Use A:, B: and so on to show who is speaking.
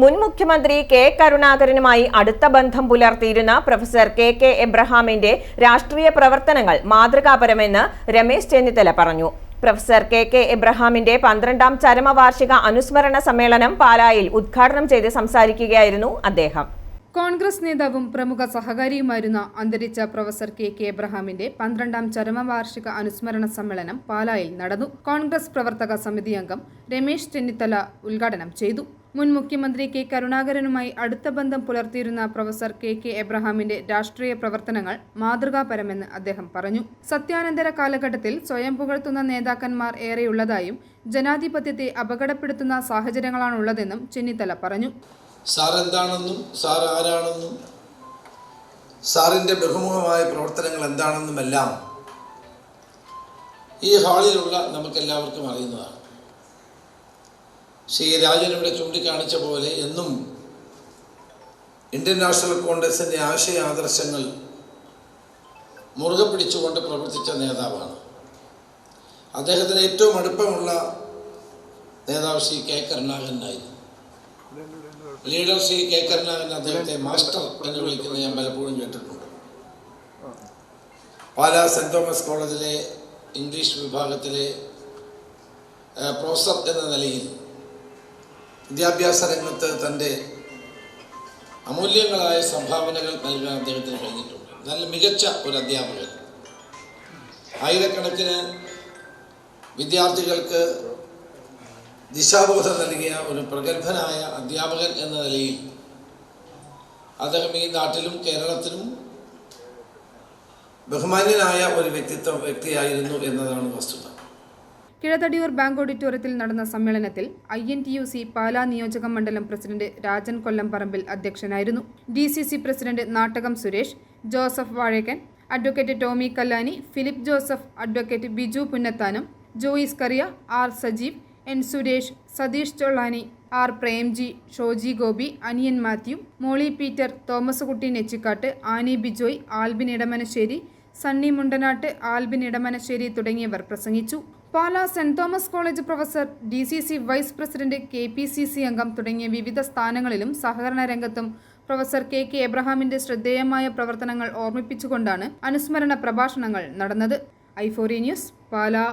A: മുൻ മുഖ്യമന്ത്രി കെ കരുണാകരനുമായി അടുത്ത ബന്ധം പുലർത്തിയിരുന്ന പ്രൊഫസർ കെ കെ എബ്രഹാമിന്റെ രാഷ്ട്രീയ പ്രവർത്തനങ്ങൾ മാതൃകാപരമെന്ന് രമേശ് ചെന്നിത്തല പറഞ്ഞു. പ്രൊഫസർ കെ കെ എബ്രഹാമിന്റെ പന്ത്രണ്ടാം ചരമവാർഷിക അനുസ്മരണ സമ്മേളനം പാലായിൽ ഉദ്ഘാടനം ചെയ്ത് സംസാരിക്കുകയായിരുന്നു അദ്ദേഹം.
B: കോൺഗ്രസ് നേതാവും പ്രമുഖ സഹകാരിയുമായിരുന്ന അന്തരിച്ച പ്രൊഫസർ കെ കെ എബ്രഹാമിന്റെ പന്ത്രണ്ടാം ചരമവാർഷിക അനുസ്മരണ സമ്മേളനം പാലായിൽ നടന്നു. കോൺഗ്രസ് പ്രവർത്തക സമിതി അംഗം രമേശ് ചെന്നിത്തല ഉദ്ഘാടനം ചെയ്തു. മുൻ മുഖ്യമന്ത്രി കെ കരുണാകരനുമായി അടുത്ത ബന്ധം പുലർത്തിയിരുന്ന പ്രൊഫസർ കെ കെ എബ്രഹാമിന്റെ രാഷ്ട്രീയ പ്രവർത്തനങ്ങൾ മാതൃകാപരമെന്ന് അദ്ദേഹം പറഞ്ഞു. സത്യാനന്തര കാലഘട്ടത്തിൽ സ്വയം പുകഴ്ത്തുന്ന നേതാക്കന്മാർ ഏറെയുള്ളതായും ജനാധിപത്യത്തെ അപകടപ്പെടുത്തുന്ന സാഹചര്യങ്ങളാണുള്ളതെന്നും ചെന്നിത്തല പറഞ്ഞു.
C: സാർ എന്താണെന്നും സാർ ആരാണെന്നും സാറിന്റെ ബഹുമുഖമായ പ്രവർത്തനങ്ങൾ എന്താണെന്നുമെല്ലാം ഈ ഹാളിലുള്ള നമുക്കെല്ലാവർക്കും അറിയുന്നതാണ്. ശ്രീ രാജൻ ഇവിടെ ചൂണ്ടിക്കാണിച്ച പോലെ എന്നും ഇന്ത്യൻ നാഷണൽ കോൺഗ്രസിന്റെ ആശയ ആദർശങ്ങൾ മുറുകെ പിടിച്ചുകൊണ്ട് പ്രവർത്തിച്ച നേതാവാണ്. അദ്ദേഹത്തിന് ഏറ്റവും അടുപ്പമുള്ള നേതാവ് ശ്രീ കെ കരുണാകരനായിരുന്നു ലീഡർ ശ്രീ കെ കരുണാകരൻ അദ്ദേഹത്തെ മാസ്റ്റർ എന്ന് വിളിക്കുന്നത് ഞാൻ പലപ്പോഴും കേട്ടിട്ടുണ്ട്. പാലാ സെന്റ് തോമസ് കോളേജിലെ ഇംഗ്ലീഷ് വിഭാഗത്തിലെ പ്രൊഫസർ എന്ന നിലയിൽ വിദ്യാഭ്യാസ രംഗത്ത് തന്റെ അമൂല്യങ്ങളായ സംഭാവനകൾ നൽകാൻ അദ്ദേഹത്തിന് കഴിഞ്ഞിട്ടുണ്ട്. നല്ല മികച്ച ഒരു അധ്യാപകൻ. ആയിരക്കണക്കിന് വിദ്യാർത്ഥികൾക്ക് ദിശാബോധം നൽകിയ ഒരു പ്രഗത്ഭനായ അധ്യാപകൻ എന്ന നിലയിൽ അദ്ദേഹം ഈ നാട്ടിലും കേരളത്തിലും ബഹുമാന്യനായ ഒരു വ്യക്തിത്വ വ്യക്തിയായിരുന്നു എന്നതാണ് വസ്തുത.
B: കിഴതടിയൂർ ബാങ്ക് ഓഡിറ്റോറിയത്തിൽ നടന്ന സമ്മേളനത്തിൽ I N T U C Pala നിയോജക മണ്ഡലം പ്രസിഡന്റ് രാജൻ കൊല്ലംപറമ്പിൽ അധ്യക്ഷനായിരുന്നു. D C C president Nattakom Suresh Joseph Vazhekkan advocate Tomy Kallani Philip Joseph advocate Biju Punnathanam Joyce Kariya R Sajeev N Suresh Satheesh Chollani R Premji Shoji Gopi Aniyan Mathew Molly Peter Thomas Kutty Nechikkattu Annie Bijoy Albin Edamanassery Sunny Mundanattu Albin Edamanassery തുടങ്ങിയവർ പ്രസംഗിച്ചു. Pala Saint Thomas college professor D C C vice president K P C C അംഗം തുടങ്ങിയ വിവിധ സ്ഥാനങ്ങളിലും സഹകരണ രംഗത്തും professor K K എബ്രഹാമിന്റെ ശ്രദ്ധേയമായ പ്രവർത്തനങ്ങൾ ഓർമ്മിപ്പിച്ചുകൊണ്ടാണ് അനുസ്മരണ പ്രഭാഷണങ്ങൾ നടന്നത്. ഐഫോറി ന്യൂസ് പാലാ.